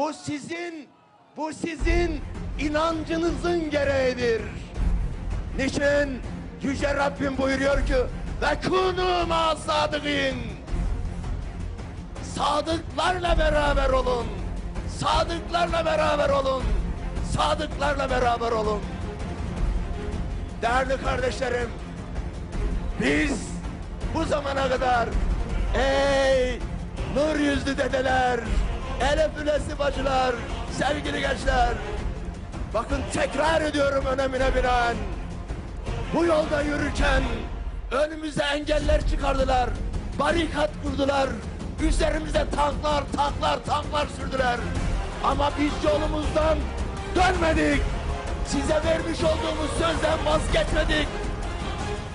Bu sizin, bu sizin inancınızın gereğidir. Niçin? Yüce Rabbim buyuruyor ki ve kunu ma sadıkın. Sadıklarla beraber olun. Sadıklarla beraber olun. Sadıklarla beraber olun. Değerli kardeşlerim, biz bu zamana kadar ey nur yüzlü dedeler, elef ülesi bacılar, sevgili gençler, bakın tekrar ediyorum önemine binaen. Bu yolda yürürken önümüze engeller çıkardılar, barikat kurdular, üzerimize tanklar, tanklar, tanklar sürdüler. Ama biz yolumuzdan dönmedik. Size vermiş olduğumuz sözden vazgeçmedik.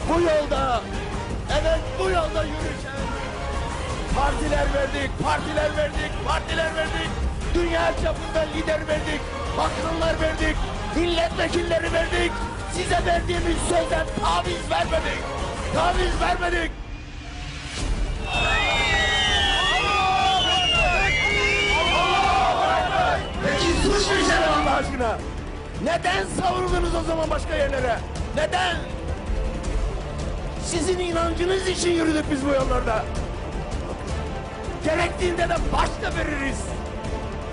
Bu yolda, evet bu yolda yürürken partiler verdik, partiler verdik, partiler verdik. Dünya çapında lider verdik, bakanlar verdik, milletvekilleri verdik. Size verdiğimiz sözden taviz vermedik. Taviz vermedik. Peki suç mu Allah aşkına? Neden savruldunuz o zaman başka yerlere? Neden? Sizin inancınız için yürüdük biz bu yollarda. Gerektiğinde de baş da veririz.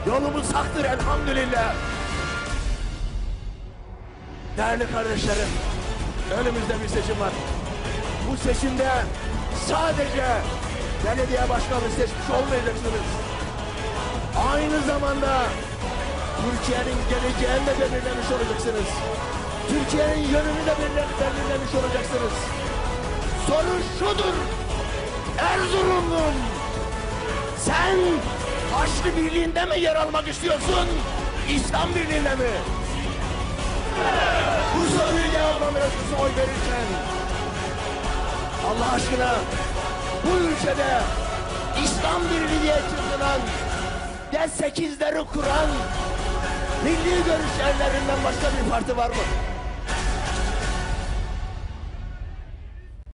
Yolumuz haktır elhamdülillah. Değerli kardeşlerim, önümüzde bir seçim var. Bu seçimde sadece belediye başkanı seçmiş olmayacaksınız. Aynı zamanda Türkiye'nin geleceğini de belirlemiş olacaksınız. Türkiye'nin yönünü de belirle- belirlemiş olacaksınız. Soru şudur. Erzurumlum. Sen Haçlı Birliği'nde mi yer almak istiyorsun? İslam Birliği'nde mi? Bu soruyu cevaplamıyorsun oy verirken. Allah aşkına bu ülkede İslam Birliği diye çırpınan ve sekizleri kuran milli görüş başka bir parti var mı?